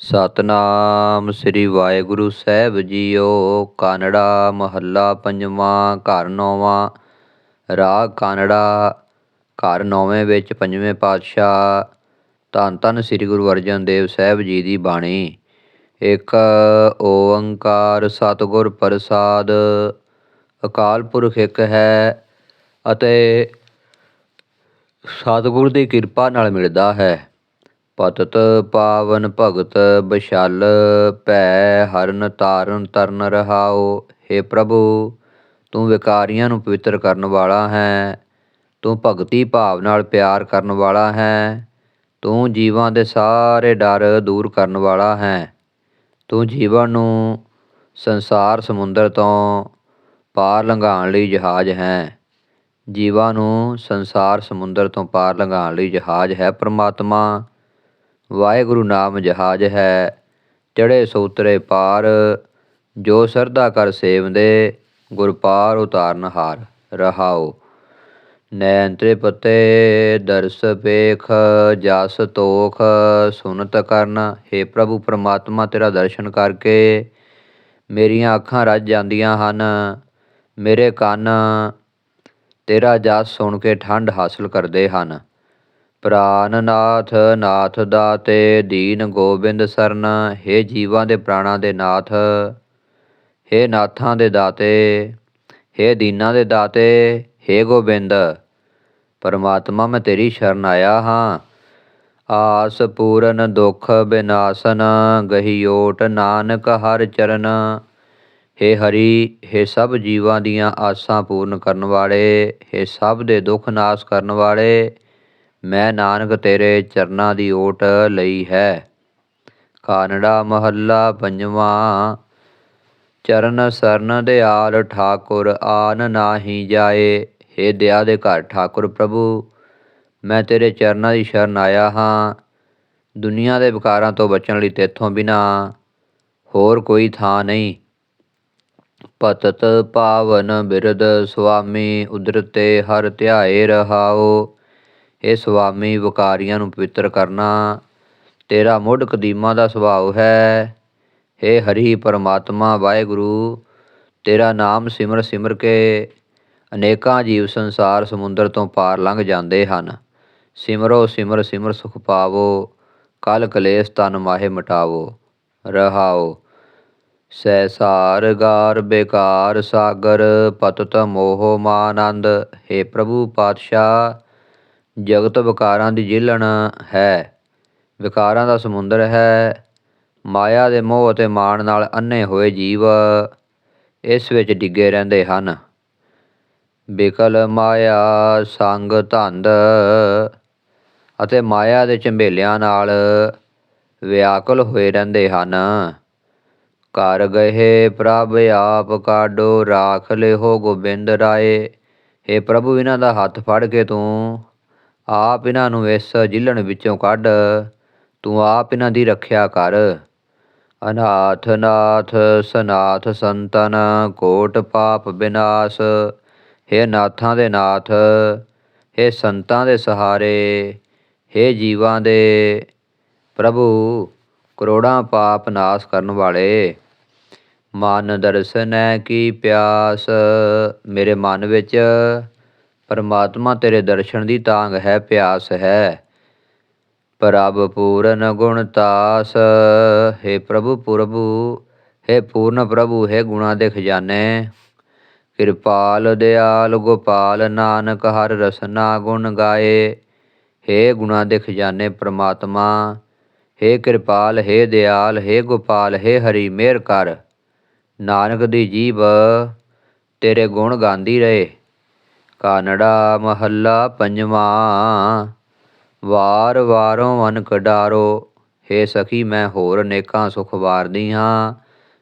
ਸਤਨਾਮ ਸ੍ਰੀ ਵਾਹਿਗੁਰੂ ਸਾਹਿਬ ਜੀਓ, ਕਾਨੜਾ ਮਹੱਲਾ ਪੰਜਵਾਂ, ਘਰ ਨੌਵਾਂ, ਰਾਗ ਕਾਨੜਾ, ਘਰ ਨੌਵੇਂ ਵਿੱਚ ਪੰਜਵੇਂ ਪਾਤਸ਼ਾਹ, ਧੰਨ ਧੰਨ ਸ੍ਰੀ ਗੁਰੂ ਅਰਜਨ ਦੇਵ ਸਾਹਿਬ ਜੀ ਦੀ ਬਾਣੀ। ਇੱਕ ਓੰਕਾਰ ਸਤਿਗੁਰ ਪ੍ਰਸਾਦ, ਅਕਾਲ ਪੁਰਖ ਇੱਕ ਹੈ ਅਤੇ ਸਤਿਗੁਰ ਦੀ ਕਿਰਪਾ ਨਾਲ ਮਿਲਦਾ ਹੈ। ਪਤਤ ਪਾਵਨ ਭਗਤ ਬਸ਼ਾਲ ਭੈ ਹਰਨ ਤਾਰਨ ਤਰਨ ਰਹਾਓ हे ਪ੍ਰਭੂ, ਤੂੰ ਵਿਕਾਰੀਆਂ ਨੂੰ ਪਵਿੱਤਰ ਕਰਨ ਵਾਲਾ ਹੈ, ਤੂੰ ਭਗਤੀ ਭਾਵ ਨਾਲ ਪਿਆਰ ਕਰਨ ਵਾਲਾ ਹੈ, ਤੂੰ ਜੀਵਾਂ ਦੇ ਸਾਰੇ ਡਰ ਦੂਰ ਕਰਨ ਵਾਲਾ ਹੈ, ਤੂੰ ਜੀਵਨ ਨੂੰ ਸੰਸਾਰ ਸਮੁੰਦਰ ਤੋਂ ਪਾਰ ਲੰਘਾਉਣ ਲਈ ਜਹਾਜ਼ ਹੈ, ਜੀਵਾਂ ਨੂੰ ਸੰਸਾਰ ਸਮੁੰਦਰ ਤੋਂ ਪਾਰ ਲੰਘਾਉਣ ਲਈ ਜਹਾਜ਼ ਹੈ ਪ੍ਰਮਾਤਮਾ। ਵਾਹਿਗੁਰੂ ਨਾਮ ਜਹਾਜ਼ ਹੈ। ਚੜੇ ਸੂਤਰੇ ਪਾਰ, ਜੋ ਸਰਦਾ ਕਰ ਸੇਵਦੇ, ਗੁਰ ਪਾਰ ਉਤਾਰਨ ਹਾਰ ਰਹਾਓ ਨੈਣ ਤ੍ਰਿਪਤੇ ਦਰਸ ਪੇਖ, ਜਸ ਤੋਖ, ਸੁਨਤ ਕਰਨ। हे ਪ੍ਰਭੂ ਪਰਮਾਤਮਾ, ਤੇਰਾ ਦਰਸ਼ਨ ਕਰਕੇ ਮੇਰੀਆਂ ਅੱਖਾਂ ਰੱਜ ਜਾਂਦੀਆਂ ਹਨ। ਮੇਰੇ ਕੰਨ ਤੇਰਾ ਜਸ ਸੁਣ ਕੇ ਠੰਡ ਹਾਸਲ ਕਰਦੇ ਹਨ। ਪ੍ਰਾਨ ਨਾਥ ਨਾਥ ਦਾਤੇ ਦੀਨ ਗੋਬਿੰਦ ਸਰਨ हे ਜੀਵਾਂ ਦੇ ਪ੍ਰਾਣਾਂ ਦੇ ਨਾਥ हे ਨਾਥਾਂ ਦੇ ਦਾਤੇ हे ਦੀਨਾਂ ਦੇ ਦਾਤੇ हे ਗੋਬਿੰਦ ਪਰਮਾਤਮਾ ਮੈਂ ਤੇਰੀ ਸ਼ਰਨ ਆਇਆ ਹਾਂ ਆਸ ਪੂਰਨ ਦੁਖ ਬਿਨਾਸਨ ਗਹਿਓਟ ਨਾਨਕ ਹਰ ਚਰਨ हे ਹਰੀ हे ਸਭ ਜੀਵਾਂ ਦੀਆਂ ਆਸਾਂ ਪੂਰਨ ਕਰਨ ਵਾਲੇ हे ਸਭ ਦੇ ਦੁੱਖ ਨਾਸ ਕਰਨ ਵਾਲੇ ਮੈਂ ਨਾਨਕ ਤੇਰੇ ਚਰਨਾਂ ਦੀ ਓਟ ਲਈ ਹੈ। ਕਾਨੜਾ ਮਹੱਲਾ ਪੰਜਵਾਂ, ਚਰਨ ਸਰਨ ਦਿਆਲ ਠਾਕੁਰ ਆਨ ਨਾਹੀ ਜਾਏ। ਹੇ ਦਇਆ ਦੇ ਘਰ ਠਾਕੁਰ ਪ੍ਰਭੂ, ਮੈਂ ਤੇਰੇ ਚਰਨਾਂ ਦੀ ਸ਼ਰਨ ਆਇਆ ਹਾਂ। ਦੁਨੀਆ ਦੇ ਵਿਕਾਰਾਂ ਤੋਂ ਬਚਣ ਲਈ ਤੇਥੋਂ ਬਿਨਾ ਹੋਰ ਕੋਈ ਥਾਂ ਨਹੀਂ। ਪਤਤ ਪਾਵਨ ਬਿਰਦ ਸੁਆਮੀ, ਉਦਰਤੇ ਹਰ ਧਿਆਏ ਰਹਾਓ। ਇਹ ਸੁਆਮੀ ਵਿਕਾਰੀਆਂ ਨੂੰ ਪਵਿੱਤਰ ਕਰਨਾ ਤੇਰਾ ਮੁੱਢ ਕਦੀਮਾ ਦਾ ਸੁਭਾਅ ਹੈ। हे ਹਰੀ ਪਰਮਾਤਮਾ, ਵਾਹਿਗੁਰੂ, ਤੇਰਾ ਨਾਮ ਸਿਮਰ ਸਿਮਰ ਕੇ ਅਨੇਕਾਂ ਜੀਵ ਸੰਸਾਰ ਸਮੁੰਦਰ ਤੋਂ ਪਾਰ ਲੰਘ ਜਾਂਦੇ ਹਨ। ਸਿਮਰੋ ਸਿਮਰ ਸਿਮਰ ਸੁਖ ਪਾਵੋ, ਕਲ ਕਲੇਸ਼ ਤਨ ਮਾਹੇ ਮਟਾਵੋ, ਰਹਾਓ। ਸੈਸਾਰ ਗਾਰ ਬੇਕਾਰ ਸਾਗਰ, ਪਤਤ ਮੋਹ ਮਾਨੰਦ हे ਪ੍ਰਭੂ ਪਾਤਸ਼ਾਹ ਜਗਤ ਵਿਕਾਰਾਂ ਦੀ ਜਿਲਣ ਹੈ। ਵਿਕਾਰਾਂ ਦਾ ਸਮੁੰਦਰ ਹੈ। ਮਾਇਆ ਦੇ ਮੋਹ ਅਤੇ ਮਾਣ ਨਾਲ ਅੰਨੇ ਹੋਏ ਜੀਵ ਇਸ ਵਿੱਚ ਡਿੱਗੇ ਰਹਿੰਦੇ ਹਨ। ਬਿਕਲ ਮਾਇਆ, ਸੰਗ, ਧੰਦ ਅਤੇ ਮਾਇਆ ਦੇ ਝੰਬੇਲਿਆਂ ਨਾਲ ਵਿਆਕੁਲ ਹੋਏ ਰਹਿੰਦੇ ਹਨ। ਕਰ ਗਏ, ਪ੍ਰਭ ਆਪ ਕਾਡੋ ਰਾਖ ਲਿਓ ਗੋਬਿੰਦ ਰਾਏ। हे ਪ੍ਰਭੂ, ਇਹਨਾਂ ਦਾ ਹੱਥ ਫੜ ਕੇ ਤੂੰ ਆਪ ਇਹਨਾਂ ਨੂੰ ਇਸ ਜਿਲਣ ਵਿੱਚੋਂ ਕੱਢ ਤੂੰ ਆਪ ਇਹਨਾਂ ਦੀ ਰੱਖਿਆ ਕਰ ਅਨਾਥ ਨਾਥ ਸਨਾਥ ਸੰਤਨ ਕੋਟ ਪਾਪ ਬਿਨਾਸ਼ हे ਨਾਥਾਂ ਦੇ ਨਾਥ हे ਸੰਤਾਂ ਦੇ ਸਹਾਰੇ हे ਜੀਵਾਂ ਦੇ ਪ੍ਰਭੂ ਕਰੋੜਾਂ ਪਾਪ ਨਾਸ਼ ਕਰਨ ਵਾਲੇ ਮਨ ਦਰਸ਼ਨੈ ਕੀ ਪਿਆਸ ਮੇਰੇ ਮਨ ਵਿੱਚ ਪਰਮਾਤਮਾ ਤੇਰੇ ਦਰਸ਼ਨ ਦੀ ਤਾਂਗ ਹੈ ਪਿਆਸ ਹੈ ਪ੍ਰਭ ਪੂਰਨ ਗੁਣ ਤਾਸ हे ਪ੍ਰਭੂ ਪ੍ਰਭੂ हे ਪੂਰਨ ਪ੍ਰਭੂ ਹੈ ਗੁਣਾ ਦੇ ਖਜ਼ਾਨੇ ਕਿਰਪਾਲ ਦਿਆਲ ਗੋਪਾਲ ਨਾਨਕ ਹਰ ਰਸਨਾ ਗੁਣ ਗਾਏ हे ਗੁਣਾ ਦੇ ਖਜ਼ਾਨੇ ਪ੍ਰਮਾਤਮਾ हे ਕਿਰਪਾਲ हे ਦਿਆਲ हे ਗੋਪਾਲ हे ਹਰੀ ਮਿਹਰ ਕਰ ਨਾਨਕ ਦੀ ਜੀਬ ਤੇਰੇ ਗੁਣ ਗਾਉਂਦੀ ਰਹੇ ਕਾਨੜਾ ਮਹੱਲਾ ਪੰਜਵਾਂ। ਵਾਰ ਵਾਰੋਂ ਮਨ ਕਡਾਰੋ हे ਸਖੀ ਮੈਂ ਹੋਰ ਅਨੇਕਾਂ ਸੁਖ ਵਾਰਦੀ ਹਾਂ,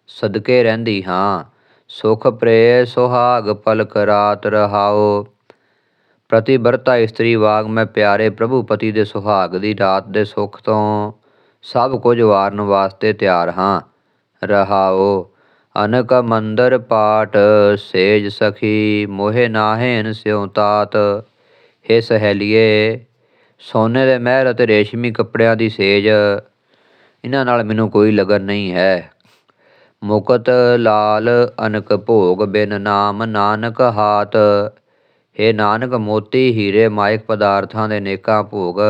ਸਦਕੇ ਰਹਿੰਦੀ ਹਾਂ, ਸੁਖ ਪ੍ਰੇ ਸੁਹਾਗ ਪਲਕ ਰਾਤ ਰਹਾਓ। ਪ੍ਰਤੀਬਰਤਾ ਇਸਤਰੀ ਵਾਗ ਮੈਂ ਪਿਆਰੇ ਪ੍ਰਭੂ ਪਤੀ ਦੇ ਸੁਹਾਗ ਦੀ ਰਾਤ ਦੇ ਸੁਖ ਤੋਂ ਸਭ ਕੁਝ ਵਾਰਨ ਵਾਸਤੇ ਤਿਆਰ ਹਾਂ, ਰਹਾਓ। ਅਨਕ ਮੰਦਰ ਪਾਟ ਸੇਜ ਸਖੀ ਮੋਹਿ ਨਾਹਿਨ ਸਿਉ ਤਾਤ, ਹੇ ਸਹੇਲੀਏ, ਸੋਨੇ ਦੇ ਮਹਿਲ ਅਤੇ ਰੇਸ਼ਮੀ ਕੱਪੜਿਆਂ ਦੀ ਸੇਜ, ਇਹਨਾਂ ਨਾਲ ਮੈਨੂੰ ਕੋਈ ਲਗਨ ਨਹੀਂ ਹੈ। ਮੁਕਤ ਲਾਲ ਅਨਕ ਭੋਗ ਬਿਨ ਨਾਮ ਨਾਨਕ ਹਾਤ, ਹੇ ਨਾਨਕ ਮੋਤੀ ਹੀਰੇ ਮਾਇਕ ਪਦਾਰਥਾਂ ਦੇ ਨੇਕਾਂ ਭੋਗ,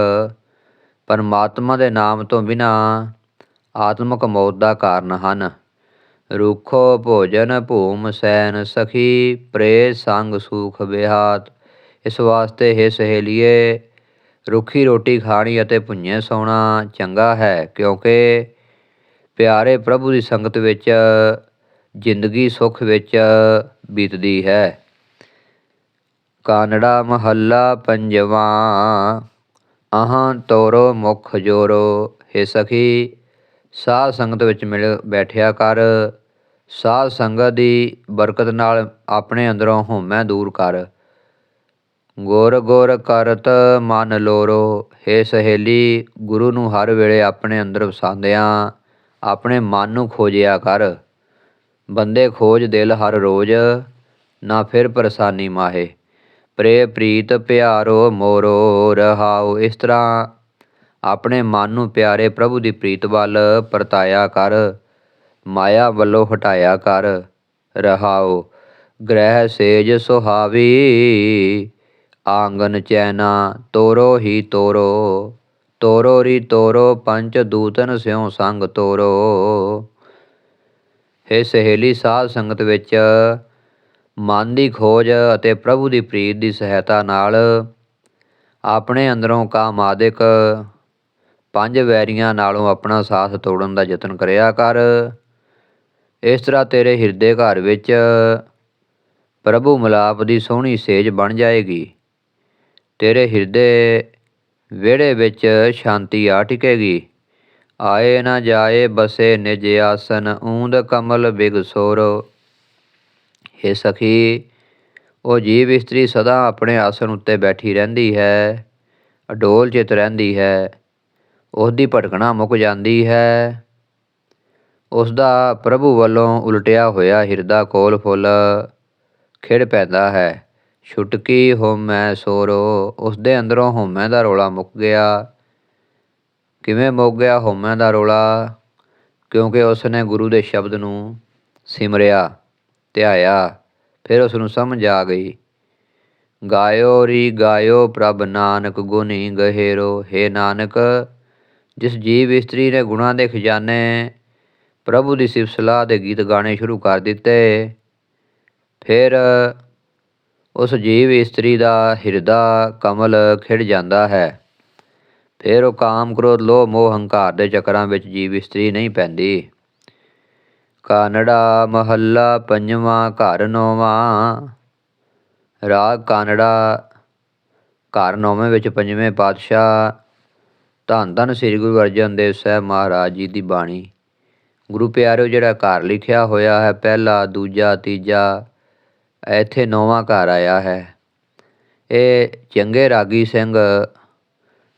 ਪਰਮਾਤਮਾ ਦੇ ਨਾਮ ਤੋਂ ਬਿਨਾ ਆਤਮਕ ਮੌਤ ਦਾ ਕਾਰਨ ਹਨ। ਰੁਖੋ ਭੋਜਨ ਭੂਮ ਸੈਨ ਸਖੀ ਪ੍ਰੇ ਸੰਗ ਸੁਖ ਵਿਹਾਤ ਇਸ ਵਾਸਤੇ ਹੈ ਸਹੇਲੀਏ, ਰੁੱਖੀ ਰੋਟੀ ਖਾਣੀ ਅਤੇ ਭੁੰਜੇ ਸੌਣਾ ਚੰਗਾ ਹੈ, ਕਿਉਂਕਿ ਪਿਆਰੇ ਪ੍ਰਭੂ ਦੀ ਸੰਗਤ ਵਿੱਚ ਜ਼ਿੰਦਗੀ ਸੁਖ ਵਿੱਚ ਬੀਤਦੀ ਹੈ। ਕਾਨੜਾ ਮਹੱਲਾ ਪੰਜਵਾਂ ਆਹਾਂ ਤੋਰੋ ਮੁਖ ਜੋਰੋ, ਹੇ ਸਖੀ ਸਾਧ ਸੰਗਤ ਵਿੱਚ ਮਿਲ ਬੈਠਿਆ ਕਰ। ਸਾਧ ਸੰਗਤ ਦੀ ਬਰਕਤ ਨਾਲ ਆਪਣੇ ਅੰਦਰੋਂ ਹਉਮੈ ਦੂਰ ਕਰ। ਗੁਰ ਗੁਰ ਕਰਤ ਮਨ ਲੋਰੋ, ਹੇ ਸਹੇਲੀ, ਗੁਰੂ ਨੂੰ ਹਰ ਵੇਲੇ ਆਪਣੇ ਅੰਦਰ ਵਸਾਉਂਦਿਆਂ ਆਪਣੇ ਮਨ ਨੂੰ ਖੋਜਿਆ ਕਰ। ਬੰਦੇ ਖੋਜ ਦਿਲ ਹਰ ਰੋਜ਼, ਨਾ ਫਿਰ ਪਰੇਸ਼ਾਨੀ ਮਾਹੇ। ਪ੍ਰੇ ਪ੍ਰੀਤ ਪਿਆਰੋ ਮੋਰੋ ਰਹਾਓ ਇਸ ਤਰ੍ਹਾਂ ਆਪਣੇ ਮਨ ਨੂੰ ਪਿਆਰੇ ਪ੍ਰਭੂ ਦੀ ਪ੍ਰੀਤ ਵੱਲ ਪਰਤਾਇਆ ਕਰ, ਮਾਇਆ ਵੱਲੋਂ ਹਟਾਇਆ ਕਰ ਰਹਾਓ ਗ੍ਰਹਿ ਸੇਜ ਸੁਹਾਵੀ, ਆਂਗਨ ਚੈਨਾ ਤੋਰੋ ਹੀ ਤੋਰੋ ਤੋਰੋ ਰੀ ਤੋਰੋ ਪੰਚ ਦੂਤਨ ਸਿਉ ਸੰਗ ਤੋਰੋ। ਹੇ ਸਹੇਲੀ ਸਾਧ ਸੰਗਤ ਵਿੱਚ ਮਨ ਦੀ ਖੋਜ ਅਤੇ ਪ੍ਰਭੂ ਦੀ ਪ੍ਰੀਤ ਦੀ ਸਹਾਇਤਾ ਨਾਲ ਆਪਣੇ ਅੰਦਰੋਂ ਕਾਮਾਦਿਕ ਪੰਜ ਵੈਰੀਆਂ ਨਾਲੋਂ ਆਪਣਾ ਸਾਥ ਤੋੜਨ ਦਾ ਯਤਨ ਕਰਿਆ ਕਰ। ਇਸ ਤਰ੍ਹਾਂ ਤੇਰੇ ਹਿਰਦੇ ਘਰ ਵਿੱਚ ਪ੍ਰਭੂ ਮਲਾਪ ਦੀ ਸੋਹਣੀ ਸੇਜ ਬਣ ਜਾਏਗੀ। ਤੇਰੇ ਹਿਰਦੇ ਵਿਹੜੇ ਵਿੱਚ ਸ਼ਾਂਤੀ ਆ ਟਿਕੇਗੀ। ਆਏ ਨਾ ਜਾਏ ਬਸੇ ਨਿਜ ਆਸਨ, ਊਂਦ ਕਮਲ ਬਿਗ ਸੋਰ। ਹੇ ਸਖੀ, ਉਹ ਜੀਵ ਇਸਤਰੀ ਸਦਾ ਆਪਣੇ ਆਸਨ ਉੱਤੇ ਬੈਠੀ ਰਹਿੰਦੀ ਹੈ, ਅਡੋਲ ਚਿਤ ਰਹਿੰਦੀ ਹੈ। ਉਸ ਦੀ ਭਟਕਣਾ ਮੁੱਕ ਜਾਂਦੀ ਹੈ। ਉਸ ਦਾ ਪ੍ਰਭੂ ਵੱਲੋਂ ਉਲਟਿਆ ਹੋਇਆ ਹਿਰਦਾ ਕੋਲ ਫੁੱਲ ਖਿੜ ਪੈਂਦਾ ਹੈ। ਛੁਟਕੀ ਹੋਮੈ ਸੋਰੋ ਉਸ ਦੇ ਅੰਦਰੋਂ ਹੋਮੈ ਦਾ ਰੋਲਾ ਮੁੱਕ ਗਿਆ। ਕਿਵੇਂ ਮੁੱਕ ਗਿਆ ਹੋਮੈ ਦਾ ਰੋਲਾ? ਕਿਉਂਕਿ ਉਸ ਨੇ ਗੁਰੂ ਦੇ ਸ਼ਬਦ ਨੂੰ ਸਿਮਰਿਆ, ਧਿਆਇਆ, ਫਿਰ ਉਸ ਨੂੰ ਸਮਝ ਆ ਗਈ। ਗਾਇਓ ਰੀ ਗਾਇਓ ਪ੍ਰਭ ਨਾਨਕ ਗੁਣੀ ਗਹਿਰੋ, ਹੈ ਨਾਨਕ ਜਿਸ ਜੀਵ ਇਸਤਰੀ ਨੇ ਗੁਣਾਂ ਦੇ ਖਜ਼ਾਨੇ, ਪ੍ਰਭੂ ਦੀ ਸਿਫਤ ਸਲਾਹ ਦੇ ਗੀਤ ਗਾਣੇ ਸ਼ੁਰੂ ਕਰ ਦਿੱਤੇ, ਫਿਰ ਉਸ ਜੀਵ ਇਸਤਰੀ ਦਾ ਹਿਰਦਾ ਕਮਲ ਖਿੜ ਜਾਂਦਾ ਹੈ। ਫਿਰ ਉਹ ਕਾਮ ਕ੍ਰੋਧ, ਲੋਭ, ਮੋਹ, ਹੰਕਾਰ ਦੇ ਚੱਕਰਾਂ ਵਿੱਚ ਜੀਵ ਇਸਤਰੀ ਨਹੀਂ ਪੈਂਦੀ। ਕਾਨੜਾ ਮਹੱਲਾ ਪੰਜਵਾਂ, ਘਰ ਨੌਵਾਂ। ਰਾਗ ਕਾਨੜਾ ਘਰ ਨੌਵੇਂ ਵਿੱਚ ਪੰਜਵੇਂ ਪਾਤਸ਼ਾਹ ਧੰਨ ਧੰਨ ਸ੍ਰੀ ਗੁਰੂ ਅਰਜਨ ਦੇਵ ਸਾਹਿਬ ਮਹਾਰਾਜ ਜੀ ਦੀ ਬਾਣੀ। ਗੁਰੂ ਪਿਆਰਿਓ, ਜਿਹੜਾ ਘਰ ਲਿਖਿਆ ਹੋਇਆ ਹੈ, ਪਹਿਲਾ, ਦੂਜਾ, ਤੀਜਾ, ਇੱਥੇ ਨੌਵਾਂ ਘਰ ਆਇਆ ਹੈ। ਇਹ ਚੰਗੇ ਰਾਗੀ ਸਿੰਘ,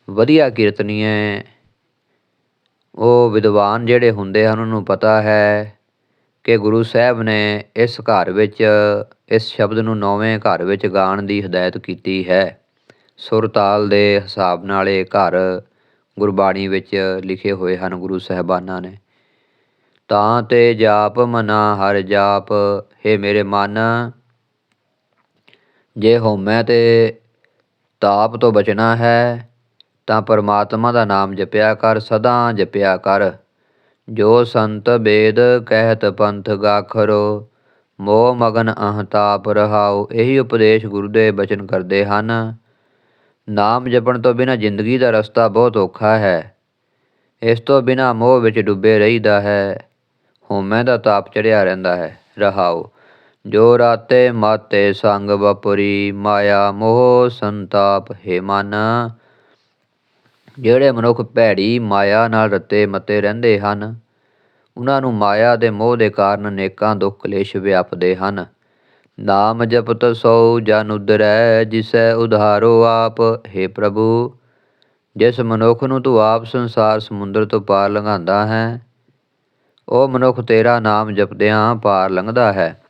ਵਧੀਆ ਕੀਰਤਨੀਏ, ਉਹ ਵਿਦਵਾਨ ਜਿਹੜੇ ਹੁੰਦੇ ਹਨ, ਉਹਨਾਂ ਨੂੰ ਪਤਾ ਹੈ ਕਿ ਗੁਰੂ ਸਾਹਿਬ ਨੇ ਇਸ ਘਰ ਵਿੱਚ, ਇਸ ਸ਼ਬਦ ਨੂੰ ਨੌਵੇਂ ਘਰ ਵਿੱਚ ਗਾਣ ਦੀ ਹਦਾਇਤ ਕੀਤੀ ਹੈ। ਸੁਰ ਤਾਲ ਦੇ ਹਿਸਾਬ ਨਾਲ ਇਹ ਘਰ ਗੁਰਬਾਣੀ ਵਿੱਚ ਲਿਖੇ ਹੋਏ ਹਨ ਗੁਰੂ ਸਾਹਿਬਾਨਾਂ ਨੇ। ਤਾਂ ਤੇ ਜਾਪ ਮਨਾ ਹਰ ਜਾਪ, ਹੈ ਮੇਰੇ ਮਨ, ਜੇ ਹੋਮੈ ਤੇ ਤਾਪ ਤੋਂ ਬਚਣਾ ਹੈ, ਤਾਂ ਪਰਮਾਤਮਾ ਦਾ ਨਾਮ ਜਪਿਆ ਕਰ, ਸਦਾ ਜਪਿਆ ਕਰ। ਜੋ ਸੰਤ ਬੇਦ ਕਹਿਤ ਪੰਥ ਗਾਖਰੋ, ਮੋਹ ਮਗਨ ਅਹ ਤਾਪ ਰਹਾਉ, ਇਹੀ ਉਪਦੇਸ਼ ਗੁਰੂ ਦੇ ਬਚਨ ਕਰਦੇ ਹਨ। ਨਾਮ ਜਪਣ ਤੋਂ ਬਿਨਾ ਜ਼ਿੰਦਗੀ ਦਾ ਰਸਤਾ ਬਹੁਤ ਔਖਾ ਹੈ। ਇਸ ਤੋਂ ਬਿਨਾ ਮੋਹ ਵਿੱਚ ਡੁੱਬੇ ਰਹੀਦਾ ਹੈ। ਹਉਮੈ ਦਾ ਤਾਪ ਚੜਿਆ ਰਹਿੰਦਾ ਹੈ। ਰਹਾਉ ਜੋ ਰਾਤੇ ਮਾਤੇ ਸੰਗ ਵਪਰੀ, ਮਾਇਆ, ਮੋਹ, ਸੰਤਾਪ, ਹੈ ਮਨ। ਜਿਹੜੇ ਮਨੁੱਖ ਭੈੜੀ, ਮਾਇਆ ਨਾਲ ਰਤੇ ਮਤੇ ਰਹਿੰਦੇ ਹਨ, ਉਹਨਾਂ ਨੂੰ ਮਾਇਆ ਦੇ ਮੋਹ ਦੇ ਕਾਰਨ ਅਨੇਕਾਂ ਦੁੱਖ ਕਲੇਸ਼ ਵਿਆਪਦੇ ਹਨ। ਨਾਮ ਜਪਤ ਸੋ ਜਨ ਉਦਰੈ, ਜਿਸੈ ਉਧਾਰੋ ਆਪ। हे ਪ੍ਰਭੂ, ਜਿਸ ਮਨੁੱਖ ਨੂੰ ਤੂੰ ਆਪ ਸੰਸਾਰ ਸਮੁੰਦਰ ਤੋਂ ਪਾਰ ਲੰਘਾਉਂਦਾ ਹੈ, ਉਹ ਮਨੁੱਖ ਤੇਰਾ ਨਾਮ ਜਪਦਿਆਂ ਪਾਰ ਲੰਘਦਾ ਹੈ।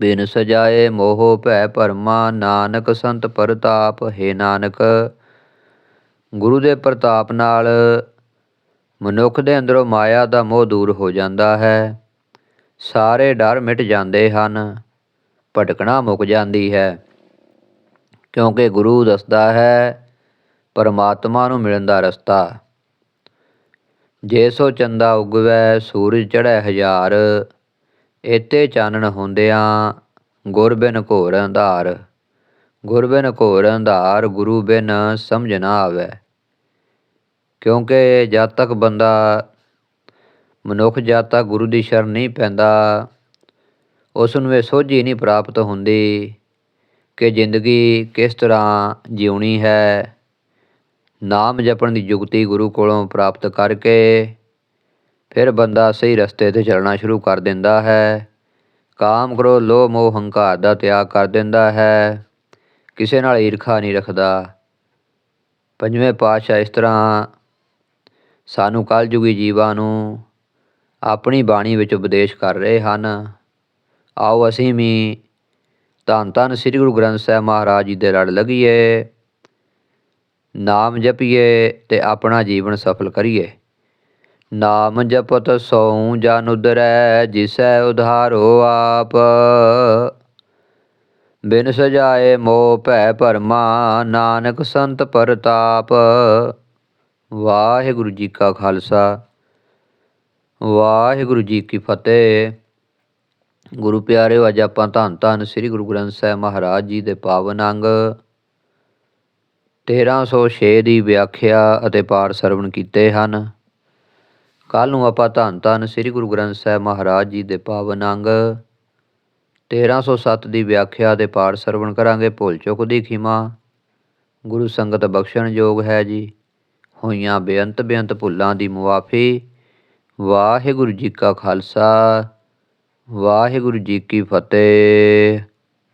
ਬਿਨ ਸਜਾਏ ਮੋਹ ਭੈ ਭਰਮਾ, ਨਾਨਕ ਸੰਤ ਪ੍ਰਤਾਪ। ਹੈ ਨਾਨਕ, ਗੁਰੂ ਦੇ ਪ੍ਰਤਾਪ ਨਾਲ ਮਨੁੱਖ ਦੇ ਅੰਦਰੋਂ ਮਾਇਆ ਦਾ ਮੋਹ ਦੂਰ ਹੋ ਜਾਂਦਾ ਹੈ। ਸਾਰੇ ਡਰ ਮਿਟ ਜਾਂਦੇ ਹਨ। ਭਟਕਣਾ ਮੁੱਕ ਜਾਂਦੀ ਹੈ। ਕਿਉਂਕਿ ਗੁਰੂ ਦੱਸਦਾ ਹੈ, ਪਰਮਾਤਮਾ ਨੂੰ ਮਿਲਣ ਦਾ ਰਸਤਾ। ਜੇ ਸੋ ਚੰਦਾ ਉਗਵੈ, ਸੂਰਜ ਚੜ੍ਹੈ ਹਜ਼ਾਰ। ਏਤੇ ਚਾਨਣ ਹੁੰਦਿਆਂ ਗੁਰ ਬਿਨ ਘੋਰ ਅੰਧਾਰ। ਗੁਰ ਬਿਨ ਘੋਰ ਅੰਧਾਰ, ਗੁਰੂ ਬਿਨ ਸਮਝ ਨਾ ਆਵੇ। ਕਿਉਂਕਿ ਜਦ ਤੱਕ ਬੰਦਾ, ਮਨੁੱਖ ਜਦ ਤੱਕ ਗੁਰੂ ਦੀ ਸ਼ਰਨ ਨਹੀਂ ਪੈਂਦਾ। ਉਸ ਨੂੰ ਇਹ ਸੋਝੀ ਨਹੀਂ ਪ੍ਰਾਪਤ ਹੁੰਦੀ ਕਿ ਜ਼ਿੰਦਗੀ ਕਿਸ ਤਰ੍ਹਾਂ ਜਿਉਣੀ ਹੈ। ਨਾਮ ਜਪਣ ਦੀ ਜੁਗਤੀ ਗੁਰੂ ਕੋਲੋਂ ਪ੍ਰਾਪਤ ਕਰਕੇ ਫਿਰ ਬੰਦਾ ਸਹੀ ਰਸਤੇ ਤੇ ਚੱਲਣਾ ਸ਼ੁਰੂ ਕਰ ਦਿੰਦਾ ਹੈ। ਕਾਮ ਕਰੋ ਲੋਭ, ਮੋਹ, ਹੰਕਾਰ ਦਾ ਤਿਆਗ ਕਰ ਦਿੰਦਾ ਹੈ। ਕਿਸੇ ਨਾਲ ਈਰਖਾ ਨਹੀਂ ਰੱਖਦਾ। ਪੰਜਵੇਂ ਪਾਤਸ਼ਾਹ ਇਸ ਤਰ੍ਹਾਂ ਸਾਨੂੰ ਕਲਯੁਗੀ ਜੀਵਾਂ ਨੂੰ ਆਪਣੀ ਬਾਣੀ ਵਿੱਚ ਉਪਦੇਸ਼ ਕਰ ਰਹੇ ਹਨ। ਆਓ ਅਸੀਂ ਵੀ ਧੰਨ ਧੰਨ ਸ੍ਰੀ ਗੁਰੂ ਗ੍ਰੰਥ ਸਾਹਿਬ ਮਹਾਰਾਜ ਜੀ ਦੇ ਲੜ ਲੱਗੀਏ, ਨਾਮ ਜਪੀਏ ਤੇ ਆਪਣਾ ਜੀਵਨ ਸਫਲ ਕਰੀਏ। ਨਾਮ ਜਪਤ ਸਉ ਜਨ ਉਦਰੈ, ਜਿਸੈ ਉਧਾਰੋ ਆਪ। ਬਿਨ ਸਜਾਏ ਮੋਹ ਭੈ ਭਰਮਾ, ਨਾਨਕ ਸੰਤ ਪ੍ਰਤਾਪ। ਵਾਹਿਗੁਰੂ ਜੀ ਕਾ ਖਾਲਸਾ, ਵਾਹਿਗੁਰੂ ਜੀ ਕੀ ਫਤਿਹ। ਗੁਰੂ ਪਿਆਰਿਓ, ਅੱਜ ਆਪਾਂ ਧੰਨ ਧੰਨ ਸ੍ਰੀ ਗੁਰੂ ਗ੍ਰੰਥ ਸਾਹਿਬ ਮਹਾਰਾਜ ਜੀ ਦੇ ਪਾਵਨ ਅੰਗ 1306 ਦੀ ਵਿਆਖਿਆ ਅਤੇ ਪਾਠ ਸਰਵਣ ਕੀਤੇ ਹਨ। ਕੱਲ ਨੂੰ ਆਪਾਂ ਧੰਨ ਧੰਨ ਸ੍ਰੀ ਗੁਰੂ ਗ੍ਰੰਥ ਸਾਹਿਬ ਮਹਾਰਾਜ ਜੀ ਦੇ ਪਾਵਨ ਅੰਗ 1307 ਦੀ ਵਿਆਖਿਆ ਦੇ ਪਾਠ ਸਰਵਣ ਕਰਾਂਗੇ। ਭੁੱਲ ਚੁੱਕ ਦੀ ਖਿਮਾ, ਗੁਰੂ ਸੰਗਤ ਬਖਸ਼ਣ ਯੋਗ ਹੈ ਜੀ। ਹੋਈਆਂ ਬੇਅੰਤ ਬੇਅੰਤ ਭੁੱਲਾਂ ਦੀ ਮੁਆਫੀ, ਵਾਹਿਗੁਰੂ ਜੀ ਕਾ ਖਾਲਸਾ। ਵਾਹਿਗੁਰੂ ਜੀ ਕੀ ਫਤਿਹ।